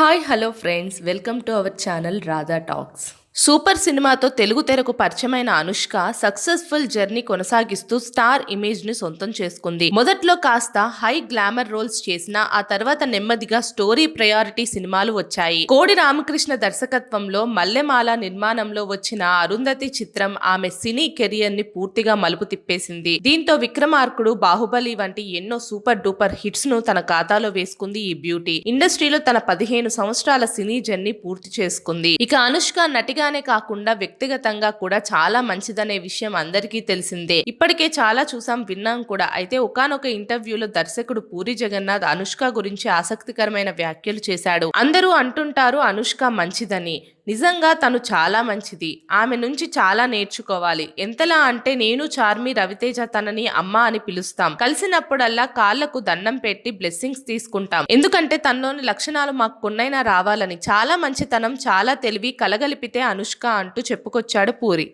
Hi, hello friends, welcome to our channel Radha Talks. Super సినిమాతో తెలుగు తెరకు పరిచయమైన Anushka successful journey కొనసాగిస్తూ స్టార్ ఇమేజ్ ని సొంతం చేసుకుంది మొదట్లో కాస్త హై గ్లామర్ రోల్స్ చేసిన ఆ తర్వాత నెమ్మదిగా స్టోరీ ప్రయారిటీ సినిమాలు వచ్చాయి కోడి రామకృష్ణ దర్శకత్వంలో మల్లెమాల నిర్మాణంలో వచ్చిన అరుంధతి చిత్రం ఆమె సినీ కెరియర్ ని పూర్తిగా మలుపు తిప్పేసింది దీంతో విక్రమార్కుడు బాహుబలి వంటి ఎన్నో సూపర్ డూపర్ హిట్స్ ను తన ఖాతాలో వేసుకుంది ఈ బ్యూటీ ఇండస్ట్రీలో తన పదిహేను సంవత్సరాల సినీ జర్నీ పూర్తి చేసుకుంది ఇక అనుష్క నటిగా ఒంటరిగానే కాకుండా వ్యక్తిగతంగా కూడా చాలా మంచిదనే విషయం అందరికీ తెలిసిందే ఇప్పటికే చాలా చూసాం విన్నాం కూడా అయితే ఒకనొక ఇంటర్వ్యూలో దర్శకుడు పూరి జగన్నాథ్ అనుష్క గురించి ఆసక్తికరమైన వ్యాఖ్యలు చేశాడు అందరూ అంటుంటారు అనుష్క మంచిదని నిజంగా తను చాలా మంచిది ఆమె నుంచి చాలా నేర్చుకోవాలి ఎంతలా అంటే నేను చార్మి రవితేజ తనని అమ్మ అని పిలుస్తాం కలిసినప్పుడల్లా కాళ్లకు దండం పెట్టి బ్లెస్సింగ్స్ తీసుకుంటాం ఎందుకంటే తనలోని లక్షణాలు మాకు కొన్నైనా రావాలని చాలా మంచితనం చాలా తెలివి కలగలిపితే అనుష్క అంటూ చెప్పుకొచ్చాడు పూరి